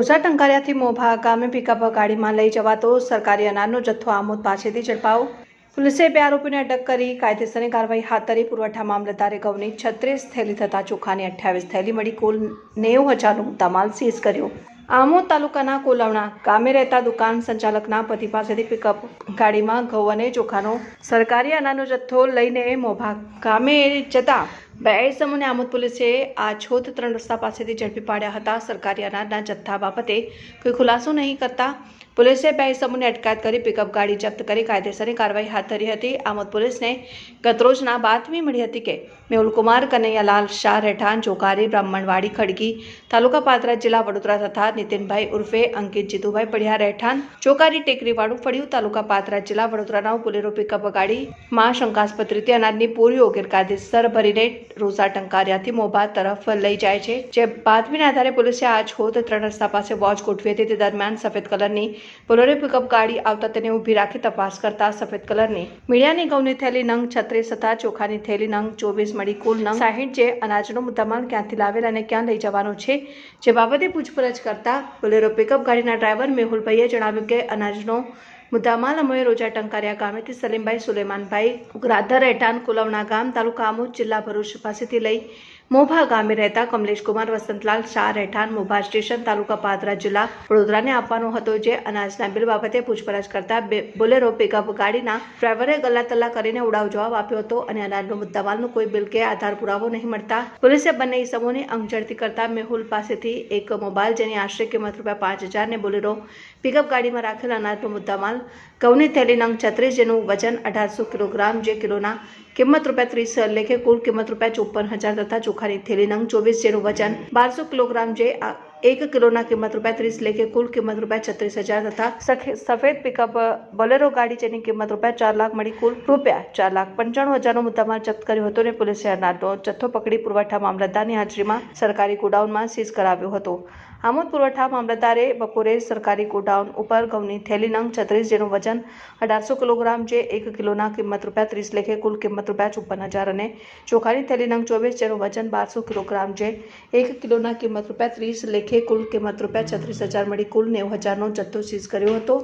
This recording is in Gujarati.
રોજા ટંકારિયાથી મોભા ગામે પિકઅપ ગાડીમાં લઈ જવાતો સરકારી અનાજનો જથ્થો આમોદ પાસેથી ઝડપાયો. પોલીસે બે આરોપીને અટક કરી કાયદેસરની કાર્યવાહી હાથ ધરી પુરવઠા મામલતદારે ઘઉંની છત્રીસ થેલી થતા ચોખાની અઠ્યાવીસ થેલી મળી કુલ નેવું હજારનો મુદ્દામાલ સીઝ કર્યો. આમોદ તાલુકાના કોલવણા ગામે રહેતા દુકાન સંચાલકના પતિ પાસેથી પિકઅપ ગાડીમાં ઘઉં અને ચોખાનો સરકારી અનાજનો જથ્થો લઈને મોભા ગામે જતા બે સમૂહને આમોદ પોલીસે આ છોત ત્રણ રસ્તા પાસેથી ઝડપી પાડ્યા હતા. સરકારી અનાજના જથ્થા બાબતે કોઈ ખુલાસો નહીં કરતા પોલીસે બે સમૂહને અટકાયત કરી પિકઅપ ગાડી જપ્ત કરી કાયદેસરની કાર્યવાહી હાથ ધરી હતી. આમોદ પોલીસને ગતરોજના બાતમી મળી હતી કે મેહુલકુમાર કનૈયાલાલ શાહ રહેઠાણ જોકારી બ્રાહ્મણવાડી, ખડગી તાલુકા પાદરા જિલ્લા વડોદરા તથા નીતિનભાઈ ઉર્ફે અંકિત જીતુભાઈ પડિયા રહેઠાણ, ચોકારી ટેકરીવાળું ફળિયું તાલુકા પાદરા જિલ્લા વડોદરાના બોલેરો પિકઅપ ગાડીમાં શંકાસ્પદ રીતે અનાજની પૂરીઓ ગેરકાયદેસર ભરીને રોઝા ટંકારિયાથી મોભા તરફ લઈ જાય છે. જે બાતમીના આધારે પોલીસે આ છોત ત્રણ રસ્તા પાસે વોચ ગોઠવી હતી. તે દરમિયાન સફેદ કલરની બોલેરો પિકઅપ ગાડી આવતા તેને ઊભી રાખી તપાસ કરતા સફેદ કલરની મીડિયાની ઘઉંની થેલી નંગ છત્રીસ તથા ચોખાની થેલી નંગ ચોવીસ મળી કુલ નંગ સાહીઠ જે અનાજનો મુદ્દામાલ ક્યાંથી લાવેલ અને ક્યાં લઈ જવાનો છે? જે બાબતે પૂછપરછ કરતા બોલેરો પિકઅપ ગાડીના ડ્રાઈવર મેહુલભાઈએ જણાવ્યું કે અનાજનો મુદ્દામાલ અમોએ રોજા ટંકારિયા ગામેથી સલીમભાઈ સુલેમાનભાઈ ઉગ્રાધર રહેઠાણ કુલવણા ગામ તાલુકા આમોદ જિલ્લા ભરૂચ પાસેથી લઈ મોભા ગામે રહેતા કમલેશકુમાર વસંતલાલ શાહ રહેઠાણ મોભા સ્ટેશન તાલુકા પાદરા જિલ્લા વડોદરાને આપવાનો હતો જે અનાજના બિલ બાબતે પૂછપરછ કરતા બોલેરો પિકઅપ ગાડીના ડ્રાઈવરે ગલ્લા તલ્લા કરીને ઉડાવ જવાબ આપ્યો હતો અને અનાજનો મુદ્દામાલનું કોઈ બિલ કે આધાર પુરાવો નહીં મળતા. પોલીસે બંને ઇસમોની અંગઝડતી કરતા મેહુલ પાસેથી એક મોબાઈલ જેની આશરે કિંમત રૂપિયા પાંચ હજારને બોલેરો પિકઅપ ગાડીમાં રાખેલ અનાજનો મુદ્દામાલ ઘઉંની થેલી નંગ છત્રીસ જેનું વજન અઢારસો કિલોગ્રામ જે કિલોના કિંમત રૂપિયા ત્રીસ, લેખે કુલ કિંમત રૂપિયા ચોપન હજાર તથા ચોખાની થેલી નંગ ચોવીસ જેનું વજન બારસો કિલોગ્રામ જે એક કિલોના કિંમત રૂપિયા ત્રીસ, લેખે કુલ કિંમત રૂપિયા છત્રીસ હજાર તથા સફેદ પિકઅપ, બોલેરો ગાડી જેની કિંમત રૂપિયા ચાર લાખ મળી કુલ રૂપિયા ચાર લાખ પંચાણું હજારનો મુદ્દામાલ જપ્ત કર્યો હતો અને પોલીસે અનાજનો જથ્થો પકડી પુરવઠા મામલતદારની હાજરીમાં સરકારી ગોડાઉનમાં સીઝ કરાવ્યો હતો. આમોદ પુરવઠા મામલતદારે બપોરે સરકારી ગોડાઉન ઉપર ઘઉંની થેલી નંગ છત્રીસ જેનું વજન અઢારસો કિલોગ્રામ જે એક કિલોના કિંમત રૂપિયા ત્રીસ, લેખે કુલ કિંમત રૂપિયા છપ્પન હજાર અને ચોખાની થેલી નંગ ચોવીસ જેનું વજન બારસો કિલોગ્રામ છે. એક કિલોના કિંમત રૂપિયા ત્રીસ, લેખે કુલ કિંમત રૂપિયા છત્રીસ હજાર મળી કુલ નેવું હજારનો જથ્થો સીઝ કર્યો હતો.